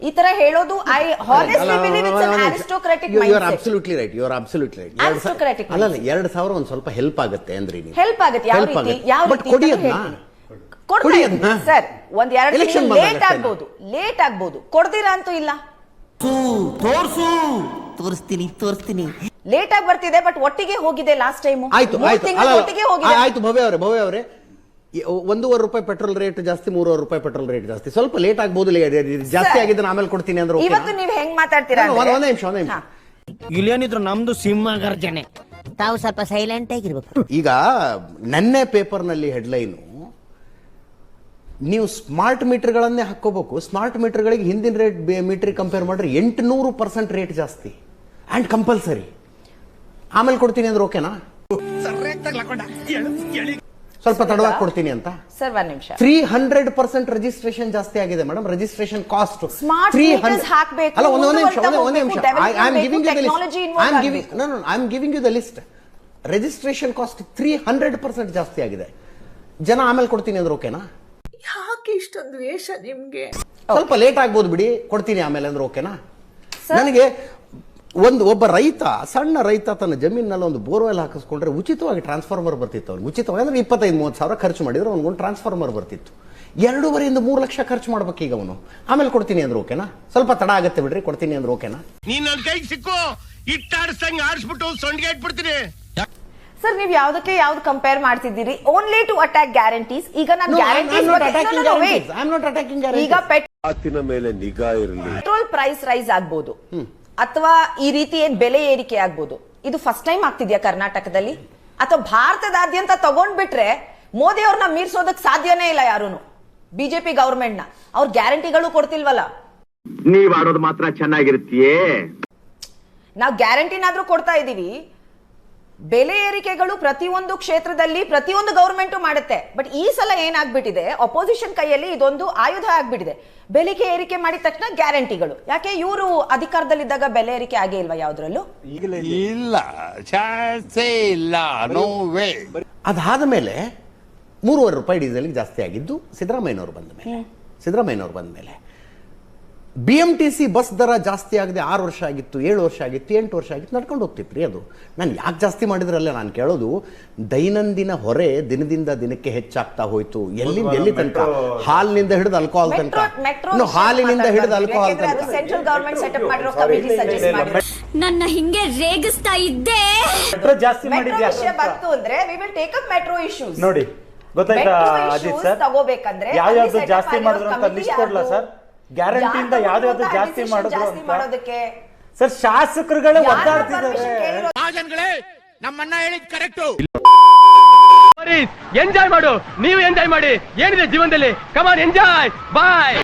ಈ ತರ ಹೇಳೋದು I honestly believe it's an aristocratic you are absolutely right you are absolutely right Aristocratic ಅಲ್ಲ ಅಲ್ಲ ಎರಡು ಸಾವಿರ ಒಂದ್ ಸ್ವಲ್ಪ ಹೆಲ್ಪ್ ಆಗುತ್ತೆ ಅಂದ್ರೆ ನೀವು. ಹೆಲ್ಪ್ ಆಗುತ್ತೆ ಯಾವ ರೀತಿ? ಯಾವ ರೀತಿ ಕೊಡಿ. ಕೊಡಿ. ಸರ್ ಒಂದ್ ಎರಡು Election ಲೇಟ್ ಆಗ್ಬಹುದು ಆಗ್ಬೋದು ಲೇಟ್ ಆಗ್ಬೋದು. ಕೊಡ್ತೀರಾ ಅಂತೂ ಇಲ್ಲ. ತೋರಿಸ್ತೀನಿ ತೋರಿಸ್ತೀನಿ. ಲೇಟ್ ಆಗಿ ಬರ್ತಿದೆ ಬಟ್ ಒಟ್ಟಿಗೆ ಹೋಗಿದೆ ಲಾಸ್ಟ್ ಟೈಮ್ ಆಯ್ತು ಆಯ್ತು. ಒಟ್ಟಿಗೆ ಹೋಗಿದೆ. ಆಯ್ತು ಭವ್ಯ ಅವರೇ ಭವ್ಯ ಅವರೇ. ಒಂದೂವರೆ ರೂಪಾಯಿ ಪೆಟ್ರೋಲ್ ರೇಟ್ ಜಾಸ್ತಿ ಮೂರುವರೆ ರೂಪಾಯಿ ಪೆಟ್ರೋಲ್ ರೇಟ್ ಜಾಸ್ತಿ. ಸ್ವಲ್ಪ ಲೇಟ್ ಆಗ್ಬೋದು ಲೇ- ಜಾಸ್ತಿ ಆಗಿದ್ರೆ ಆಗಿದ್ದನ್ನ ಆಮೇಲೆ ಕೊಡ್ತೀನಿ ಅಂದ್ರೆ? ಇವತ್ತು ನೀವ್ ಹೆಂಗ್ ಮಾತಾಡ್ತೀರಾ ನಾನು ಒಂದ್- ನಿಮಿಷ ಒಂದೇ ನಿಮಿಷ. ಹಾ. ಇಲ್ಲೇನಿದ್ರು ನಮ್ದು ಸಿಂಹಗರ್ಜನೆ. ತಾವು ಸ್ವಲ್ಪ ಸೈಲೆಂಟ್ ಆಗಿರ್ಬೇಕು. ಈಗ ನೆನ್ನೆ ಪೇಪರ್ನಲ್ಲಿ ಹೆಡ್ಲೈನು ನೀವು ಸ್ಮಾರ್ಟ್ ಮೀಟರ್ಗಳನ್ನೇ ಹಾಕೋಬೇಕು ಸ್ಮಾರ್ಟ್ ಮೀಟರ್ಗಳಿಗೆ ಹಿಂದಿನ ರೇಟ್ ಮೀಟರ್ ಕಂಪೇರ್ ಮಾಡಿದ್ರೆ ಎಂಟುನೂರು ಪರ್ಸೆಂಟ್ ರೇಟ್ ಜಾಸ್ತಿ. ಅಂಡ್ ಕಂಪಲ್ಸರಿ ಆಮೇಲೆ ಕೊಡ್ತೀನಿ ಅಂದ್ರೆ ಓಕೆನಾ ಸ್ವಲ್ಪ ತಡವಾಗಿ ಕೊಡ್ತೀನಿ ಅಂತ. ಸರ್ ಒಂದ್ ನಿಮಿಷ. ತ್ರೀ ಹಂಡ್ರೆಡ್ ಪರ್ಸೆಂಟ್ ರಿಜಿಸ್ಟ್ರೇಷನ್ ಜಾಸ್ತಿ ಆಗಿದೆ madam registration cost Smart meters ಹಾಕ್ಬೇಕು, ಅಲ್ಲ ಒಂದೇ ನಿಮಿಷ ಒಂದೇ ನಿಮಿಷ. I am giving you the list I am giving ಆಗ್ಬೇಕು. I am giving you the list registration cost three hundred percent ಜಾಸ್ತಿ ಆಗಿದೆ. ಜನ ಆಮೇಲೆ ಕೊಡ್ತೀನಿ ಅಂದ್ರೆ ಓಕೆನಾ ಯಾಕೆ ಇಷ್ಟೊಂದು ವೇಷ ನಿಮ್ಗೆ? ಸ್ವಲ್ಪ ಲೇಟ್ ಆಗ್ಬೋದು ಬಿಡಿ. ಕೊಡ್ತೀನಿ ಆಮೇಲೆ ಅಂದ್ರೆ ಓಕೆನಾ ನನಗೆ ಒಂದು ಒಬ್ಬ ರೈತ ಸಣ್ಣ ರೈತ ತನ್ನ ಜಮೀನಲ್ಲಿ ಒಂದು ಬೋರ್ವೆಲ್ ಹಾಕಿಸ್ಕೊಂಡ್ರೆ ಉಚಿತವಾಗಿ ಟ್ರಾನ್ಸ್ಫಾರ್ಮರ್ ಬರ್ತಿತ್ತು ಅವ್ರಿಗೆ ಉಚಿತವಾಗಿ ಅಂದ್ರೆ ಇಪ್ಪತ್ತೈದು ಮೂವತ್ತು ಸಾವಿರ ಖರ್ಚು ಮಾಡಿದ್ರೆ ಅವ್ನಿಗೊಂದು ಟ್ರಾನ್ಸ್ಫಾರ್ಮರ್ ಬರ್ತಿತ್ತು. ಎರಡೂವರೆಯಿಂದ ಮೂರು ಲಕ್ಷ ಖರ್ಚು ಮಾಡ್ಬೇಕು ಈಗ ಅವನು. ಆಮೇಲೆ ಕೊಡ್ತೀನಿ ಅಂದ್ರೆ ಓಕೆನಾ ಸ್ವಲ್ಪ ತಡ ಆಗುತ್ತೆ ಬಿಡ್ರಿ ಕೊಡ್ತೀನಿ ಅಂದ್ರೆ ಓಕೆನಾ ನೀನ್ ನನ್ ಕೈಗೆ ಸಿಕ್ಕು ಇಟ್ಟಾಡ್ಸಂಗ್ ಆಡ್ಸ್ಬಿಟ್ಟು ಸೊಂಡಿಗೆ ಇಟ್ಬಿಡ್ತೀನಿ. ಸರ್ ನೀವು ಯಾವ್ದಕ್ಕೆ ಯಾವ್ದು ಕಂಪೇರ್ ಮಾಡ್ತಿದ್ದೀರಿ? ಓನ್ಲಿ ಟು ಅಟ್ಯಾಕ್ ಗ್ಯಾರಂಟೀಸ್ ಈಗ ನಾನು ಗ್ಯಾರಂಟೀಸ್. ಈಗ ಮಾತಿನ ಮೇಲೆ ನಿಗಾ ಇರಲಿ. ಪೆಟ್ರೋಲ್ ಪ್ರೈಸ್ ರೈಸ್ ಆಗ್ಬೋದು. ಅಥವಾ ಈ ರೀತಿ ಏನ್ ಬೆಲೆ ಏರಿಕೆ ಆಗ್ಬೋದು? ಇದು ಫಸ್ಟ್ ಟೈಮ್ ಆಗ್ತಿದ್ಯಾ ಕರ್ನಾಟಕದಲ್ಲಿ? ಅಥವಾ ಭಾರತದಾದ್ಯಂತ ತಗೊಂಡ್ಬಿಟ್ರೆ ಮೋದಿ ಅವ್ರನ್ನ ಮೀರ್ಸೋದಕ್ ಸಾಧ್ಯನೇ ಇಲ್ಲ ಯಾರೂನು? ಬಿಜೆಪಿ ಗವರ್ಮೆಂಟ್ನ ಅವ್ರ ಗ್ಯಾರಂಟಿಗಳು ಕೊಡ್ತಿಲ್ವಲ್ಲ? ನೀವ್ ಆಡೋದು ಮಾತ್ರ ಚೆನ್ನಾಗಿರುತ್ತೀಯೇ? ನಾವು ಗ್ಯಾರಂಟಿನಾದ್ರೂ ಕೊಡ್ತಾ ಇದೀವಿ. ಬೆಲೆ ಏರಿಕೆಗಳು ಪ್ರತಿಯೊಂದು ಕ್ಷೇತ್ರದಲ್ಲಿ ಪ್ರತಿಯೊಂದು ಗೌರ್ಮೆಂಟ್ ಮಾಡುತ್ತೆ. ಬಟ್ ಈ ಸಲ ಏನಾಗ್ಬಿಟ್ಟಿದೆ ಅಪೋಸಿಷನ್ ಕೈಯಲ್ಲಿ ಇದೊಂದು ಆಯುಧ ಆಗ್ಬಿಟ್ಟಿದೆ. ಬೆಲೆಗೆ ಏರಿಕೆ ಮಾಡಿದ ತಕ್ಷಣ ಗ್ಯಾರಂಟಿಗಳು. ಯಾಕೆ ಇವರು ಅಧಿಕಾರದಲ್ಲಿದ್ದಾಗ ಬೆಲೆ ಏರಿಕೆ ಆಗೇ ಇಲ್ವಾ ಯಾವ್ದ್ರಲ್ಲೂ? ಇಲ್ಲ. ಚಾನ್ಸೇ ಇಲ್ಲ ನೋ ವೇ ಅದಾದ ಮೇಲೆ ಮೂರುವರೆ ರೂಪಾಯಿ ಡೀಸೆಲ್ಗೆ ಜಾಸ್ತಿ ಆಗಿದ್ದು ಸಿದ್ದರಾಮಯ್ಯನವರು ಬಂದ ಮೇಲೆ. ಸಿದ್ದರಾಮಯ್ಯನವರು ಬಂದ ಮೇಲೆ. B M T C bus ದರ ಜಾಸ್ತಿ ಆಗದೆ ಆರು ವರ್ಷ ಆಗಿತ್ತು ಏಳು ವರ್ಷ ಆಗಿತ್ತು ಎಂಟು ವರ್ಷ ಆಗಿತ್ತು ನಡ್ಕೊಂಡು ಹೋಗ್ತಿತ್ತು ರೀ ಅದು. ನಾನು ಯಾಕೆ ಜಾಸ್ತಿ ಮಾಡಿದ್ರಲ್ಲ ನಾನು ಕೇಳೋದು ದೈನಂದಿನ ಹೊರೆ ದಿನದಿಂದ ದಿನಕ್ಕೆ ಹೆಚ್ಚಾಗ್ತಾ ಹೋಯ್ತು. ಎಲ್ಲಿಂದ ಎಲ್ಲಿ ತನಕ? ಹಾಲಿನಿಂದ ಹಿಡಿದು ಅಲ್ಕೋಹಾಲ್ ತನಕ. ಹಾಲಿನಿಂದ ಹಿಡಿದು ಅಲ್ಕೋಹಾಲ್ ತನಕ. ಸೆಂಟ್ರಲ್ ಗವರ್ಮೆಂಟ್ ಸೆಟಪ್ ಮಾಡಿರೋ ಕಮಿಟಿ ಸಜೆಸ್ಟ್ ಮಾಡಿರೋ ನನ್ನ ಹಿಂಗೆ ರೇಗಿಸ್ತಾ ಇದ್ದೆ. ಜಾಸ್ತಿ ಮಾಡಿದ್ಯಾ? ವಿಷಯ ಬಂತು ಅಂದ್ರೆ we will take up metro issues ನೋಡಿ ಗೊತ್ತಾಯ್ತಾ ಅಜಿತ್ ಸರ್? ತಗೋಬೇಕಂದ್ರೆ ಯಾವ್ಯಾವ್ದು ಜಾಸ್ತಿ ಮಾಡಿದ್ರು ಅಂತ ಲಿಸ್ಟ್ ಕೊಡ್ಲಾ ಸರ್? ಗ್ಯಾರಂಟಿಯಿಂದ ಇಂದ ಯಾವ್ದಾದ್ರು ಜಾಸ್ತಿ ಮಾಡಿದ್ರು ಅಂತ? ಸರ್ ಶಾಸಕರುಗಳೇ ಒದ್ದಾಡ್ತಿದ್ದಾರೆ. ನಮ್ಮಣ್ಣ ಹೇಳಿದ್ ಕರೆಕ್ಟ್. ಎಂಜಾಯ್ ಮಾಡು. ನೀವು ಎಂಜಾಯ್ ಮಾಡಿ. ಏನಿದೆ ಜೀವನದಲ್ಲಿ? ಕಮಾನ್ ಎಂಜಾಯ್ ಬಾಯ್